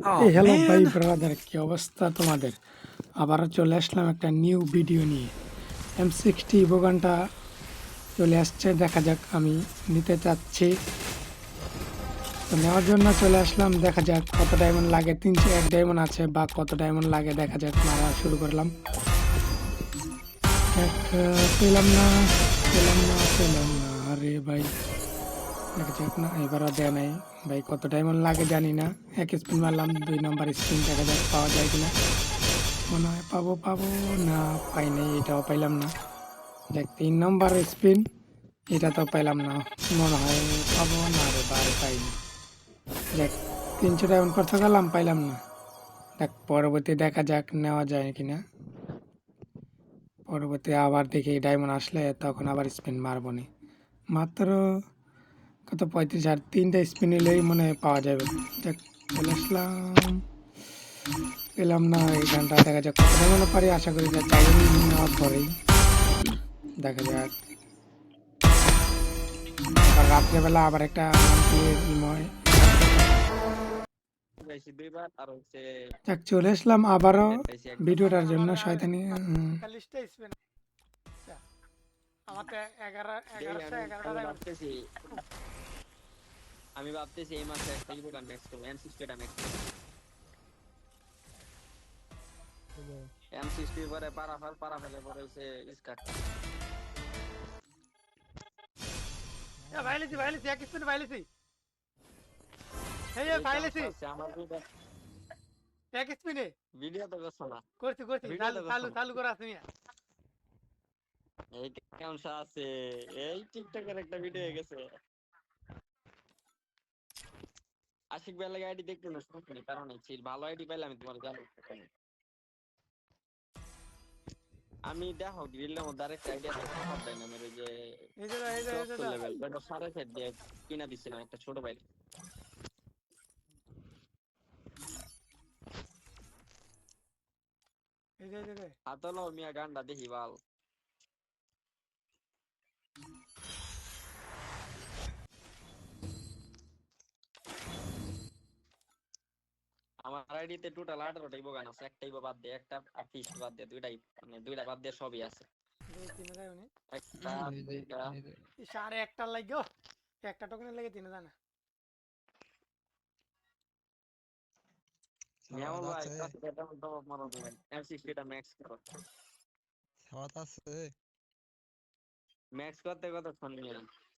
এই হ্যালো ভাই ব্রাদার কি অবস্থা তোমাদের? আবারও চলে আসলাম একটা নিউ ভিডিও নিয়ে। এম সিক্সটি বোগানটা চলে আসছে দেখা যাক আমি নিতে চাচ্ছি। তো নেওয়ার জন্য চলে আসলাম দেখা যাক কত ডায়মন্ড লাগে তিনশো এক ডায়মন্ড আছে বা কত ডায়মন্ড লাগে দেখা যাক মারা শুরু করলাম। পেলাম না পেলাম না পেলাম না আরে ভাই। দেখা না, এবারও দেয় নাই। ভাই, কত ডায়মন্ড লাগে জানি না। এক স্পিন মারলাম, দুই নম্বর স্পিন দেখা যাক পাওয়া যায় কিনা। মনে হয় পাবো পাবো, না, পাই নাই, এটাও পাইলাম না। দেখ, তিন নম্বর স্পিন এটা তো পাইলাম না। মনে হয় পাবো না রে, বারে পাইনি দেখ, তিনশো ডায়মন্ড করতে গেলাম, পাইলাম না। দেখ, পরবর্তী দেখা যাক, নেওয়া যায় কিনা। পরবর্তী আবার দেখি ডায়মন্ড আসলে, তখন আবার স্পিন মারবো নি। মাত্র কত? পঁয়ত্রিশ আর তিনটা স্পিন নিলেই মনে হয় পাওয়া যাবে। দেখ চলে আসলাম। পেলাম না এই গানটা দেখা যাক কত মনে পারি। আশা করি যে নেওয়ার পরেই দেখা যাক। রাত্রেবেলা আবার একটা যাক চলে আসলাম আবারও ভিডিওটার জন্য শয়তানি। এগারো এগারোশো এগারোটা আমি ভাবতেছি এই মাসে একটা ইভোটা ম্যাক্স করব এম সিক্সটিটা ম্যাক্স এম সিক্সটি পরে পারা ফেল পারা ফেলে পরে হচ্ছে স্কাট এ, ভাইলেছি ভাইলেছি এক স্পেন ভাইলেছি। ভাইলেছি। আমার দুইটা এক স্পিনে। ভিডিও তো করছ না। করছি করছি চালু। চালু করে আছে মিয়া। এই কেমন আছে? এই টিকটকের একটা ভিডিও হয়ে গেছে। আশিক বেলা আইডি দেখতে না শুনি কারণ হচ্ছে ভালো আইডি পাইলে আমি তোমার জানো আমি দেখো গ্রিলের মধ্যে আরেকটা আইডিয়া দেয় না মেরে যে এই যে এই যে এই যে লেভেল ওটা সাড়ে চার দিয়ে কিনা দিছিলাম একটা ছোট বাইক এই যে এই যে, এই যে হাতলো মিয়া গান্ডা দেখি বাল। আইডিতে টোটাল আঠারোটাই বোগান আছে। একটাই বা বাদ দিয়ে একটা ফিস্ট বাদ দিয়ে দুইটাই মানে দুইটা বাদ দিয়ে সবই আছে। সাড়ে একটার লাগে একটা টোকেনের লাগে তিন জানা? নিয়ামল ভাই আছে। কাছে এটা তো মারো দিবেন M60 টা ম্যাক্স করতে কত ফোন নিয়ে?